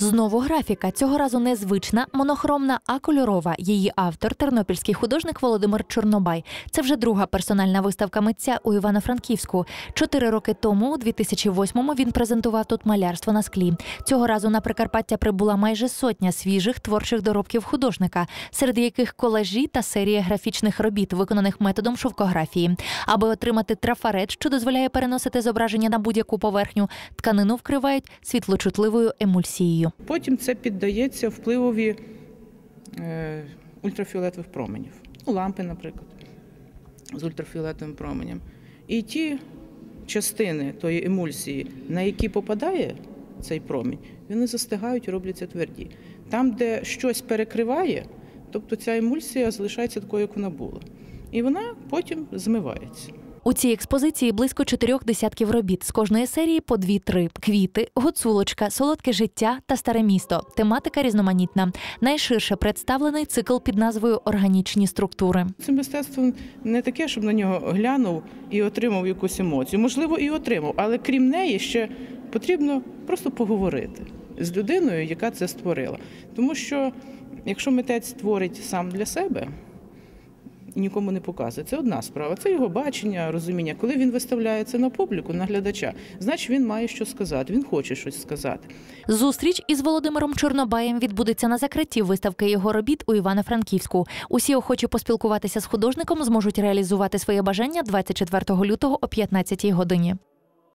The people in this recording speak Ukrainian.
Знову графіка цього разу не звична, монохромна, а кольорова. Її автор тернопільський художник Володимир Чорнобай. Це вже друга персональна виставка митця у Івано-Франківську. Чотири роки тому, у 2008-му, він презентував тут малярство на склі. Цього разу на Прикарпаття прибула майже сотня свіжих творчих доробків художника, серед яких колажі та серія графічних робіт, виконаних методом шовкографії. Аби отримати трафарет, що дозволяє переносити зображення на будь-яку поверхню, тканину вкривають світлочутливою емульсією. Потім це піддається впливові е, ультрафіолетових променів. Ну, лампи, наприклад, з ультрафіолетовим променем. І ті частини тої емульсії, на які попадає цей промінь, вони застигають і робляться тверді. Там, де щось перекриває, тобто ця емульсія залишається такою, як вона була. І вона потім змивається. У цій експозиції близько чотирьох десятків робіт з кожної серії по дві-три квіти, гуцулочка, солодке життя та старе місто. Тематика різноманітна. Найширше представлений цикл під назвою Органічні структури. Це мистецтво не таке, щоб на нього глянув і отримав якусь емоцію. Можливо, і отримав, але крім неї ще потрібно просто поговорити з людиною, яка це створила. Тому що якщо митець творить сам для себе і нікому не показує, це одна справа. Це його бачення, розуміння. Коли він виставляє це на публіку, на глядача, значить він має що сказати, він хоче щось сказати. Зустріч із Володимиром Чорнобаєм відбудеться на закритті виставки його робіт у Івано-Франківську. Усі охочі поспілкуватися з художником зможуть реалізувати своє бажання 24 лютого о 15 годині.